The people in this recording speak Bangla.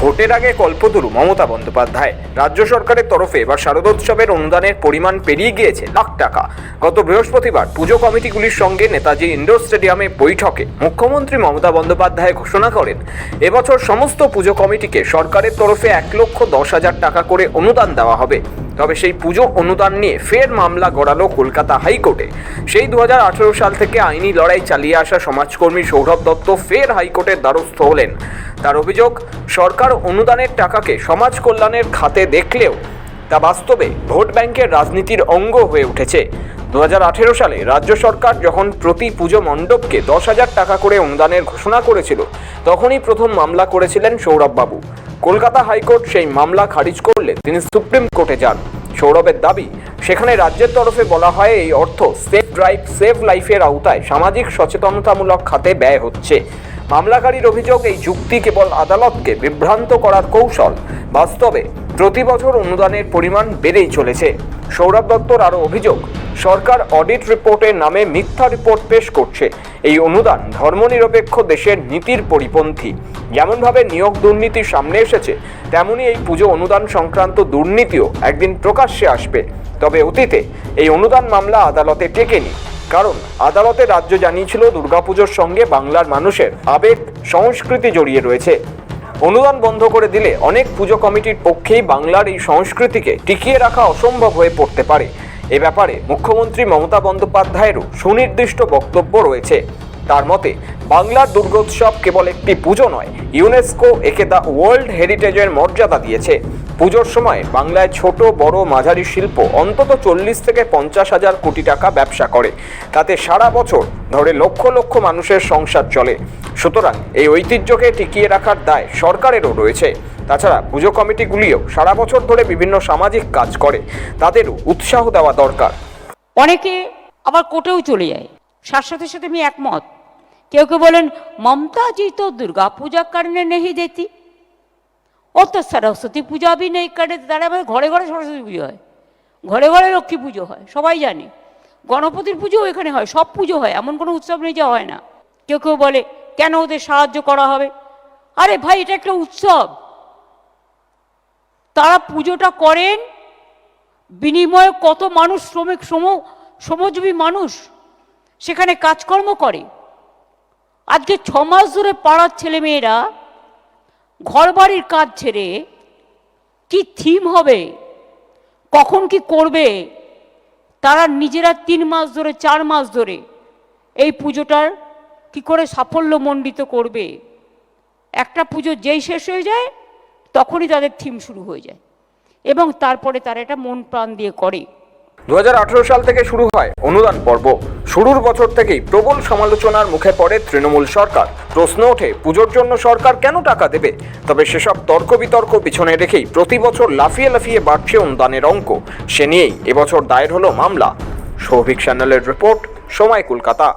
ভোটের আগে কল্পতরু মমতা বন্দ্যোপাধ্যায়। রাজ্য সরকারের তরফে এবার শারদোৎসবের অনুদানের পরিমাণ পেরিয়ে গিয়েছে লাখ টাকা। গত বৃহস্পতিবার পুজো কমিটিগুলির সঙ্গে নেতাজি ইন্ডোর স্টেডিয়ামে বৈঠকে মুখ্যমন্ত্রী মমতা বন্দ্যোপাধ্যায় ঘোষণা করেন। এবছর সমস্ত পুজো কমিটিকে সরকারের তরফে এক লক্ষ দশ হাজার টাকা করে অনুদান দেওয়া হবে। তবে সেই পুজো অনুদান নিয়ে ফের মামলা গড়ালো কলকাতা হাইকোর্টে। সেই দুহাজার আঠারো সাল থেকে আইনি লড়াই চালিয়ে আসা সমাজকর্মী সৌরভ দত্ত ফের হাইকোর্টের দ্বারস্থ হলেন। তার অভিযোগ, সরকার অনুদানের টাকাকে সমাজ কল্যাণের খাতে দেখলেও তা বাস্তবে ভোট ব্যাংকের রাজনীতির অঙ্গ হয়ে উঠেছে। দু হাজার আঠেরো সালে রাজ্য সরকার যখন প্রতি পুজো মণ্ডপকে দশ হাজার টাকা করে অনুদানের ঘোষণা করেছিল, তখনই প্রথম মামলা করেছিলেন সৌরভবাবু কলকাতা হাইকোর্ট সেই মামলা খারিজ করলে তিনি সুপ্রিম কোর্টে যান। সৌরভের দাবি, সেখানে রাজ্যের তরফে বলা হয় এই অর্থ সেফ ড্রাইভ সেভ লাইফের আওতায় সামাজিক সচেতনতামূলক খাতে ব্যয় হচ্ছে। মামলাকারীর অভিযোগ, এই যুক্তি কেবল আদালতকে বিভ্রান্ত করার কৌশল। বাস্তবে প্রতি বছর অনুদানের পরিমাণ বেড়েই চলেছে। সৌরভ দত্তর আরও অভিযোগ সরকার অডিট রিপোর্টের নামে মিথ্যা রিপোর্ট পেশ করছে। এই অনুদান ধর্মনিরপেক্ষ দেশের নীতির পরিপন্থী। যেমনভাবে নিয়োগ দুর্নীতি সামনে এসেছে তেমনি এই পুজো অনুদান সংক্রান্ত দুর্নীতিও একদিন প্রকাশ্যে আসবে। তবে অতীতে এই অনুদান মামলা আদালতে টেকেনি। কারণ আদালতে রাজ্য জানিয়েছিল, দুর্গাপুজোর সঙ্গে বাংলার মানুষের আবেগ, সংস্কৃতি জড়িয়ে রয়েছে। অনুদান বন্ধ করে দিলে অনেক পুজো কমিটির পক্ষেই বাংলার এই সংস্কৃতিকে টিকিয়ে রাখা অসম্ভব হয়ে পড়তে পারে। এ ব্যাপারে মুখ্যমন্ত্রী মমতা বন্দ্যোপাধ্যায়েরও সুনির্দিষ্ট বক্তব্য রয়েছে। তার মতে, বাংলার দুর্গোৎসব কেবল একটি পুজো নয়, ইউনেস্কো একে দ্য ওয়ার্ল্ড হেরিটেজের মর্যাদা দিয়েছে। পুজোর সময় বাংলায় ছোট, বড় মাঝারি শিল্প অন্তত চল্লিশ থেকে পঞ্চাশ হাজার কোটি টাকা ব্যবসা করে। তাতে সারা বছর ধরে লক্ষ লক্ষ মানুষের সংসার চলে। সুতরাং এই ঐতিহ্যকে টিকিয়ে রাখার দায় সরকারেরও রয়েছে। তাছাড়া পুজো কমিটিগুলিও সারা বছর ধরে বিভিন্ন সামাজিক কাজ করে, তাদেরও উৎসাহ দেওয়া দরকার। অনেকে আবার কোটেও চলে যায়। শাশ্বতের সাথে আমি একমত। কেউ কেউ বলেন, মমতাজি তো দুর্গা পূজা কারণে নেহি দেতি। ও তো সরস্বতী পূজা বি নেই কারণে, তারা আমাদের ঘরে ঘরে সরস্বতী পুজো হয়। ঘরে ঘরে লক্ষ্মী পুজো হয়, সবাই জানে। গণপতির পুজো এখানে হয়, সব পুজো হয়, এমন কোনো উৎসব নেই যাওয়া হয় না। কেউ কেউ বলে, কেন ওদের সাহায্য করা হবে? আরে ভাই, এটা একটা উৎসব। তারা পুজোটা করেন। বিনিময়ে কত মানুষ শ্রমিক, শ্রম, শ্রমজীবী মানুষ সেখানে কাজকর্ম করে। আজকে ছ মাস ধরে পাড়ার ছেলেমেয়েরা ঘর বাড়ির কাজ ছেড়ে কি থিম হবে, কখন কি করবে, তারা নিজেরা তিন মাস ধরে, চার মাস ধরে এই পুজোটার কি করে সাফল্যমণ্ডিত করবে। একটা পুজো যেই শেষ হয়ে যায় তখনই তাদের থিম শুরু হয়ে যায়। এবং তারপরে তারা এটা মন প্রাণ দিয়ে করে। দুহাজার আঠেরো সাল থেকে শুরু হয় অনুদান পর্ব। শুরুর বছর থেকেই প্রবল সমালোচনার মুখে পড়ে তৃণমূল সরকার। প্রশ্ন ওঠে, পুজোর জন্য সরকার কেন টাকা দেবে? তবে সেসব তর্ক বিতর্ক পিছনে রেখেই প্রতি বছর লাফিয়ে লাফিয়ে বাড়ছে অনুদানের অঙ্ক। সে নিয়েই এবছর দায়ের হলো মামলা। সৌভিক স্যানেলের রিপোর্ট, সময় কলকাতা।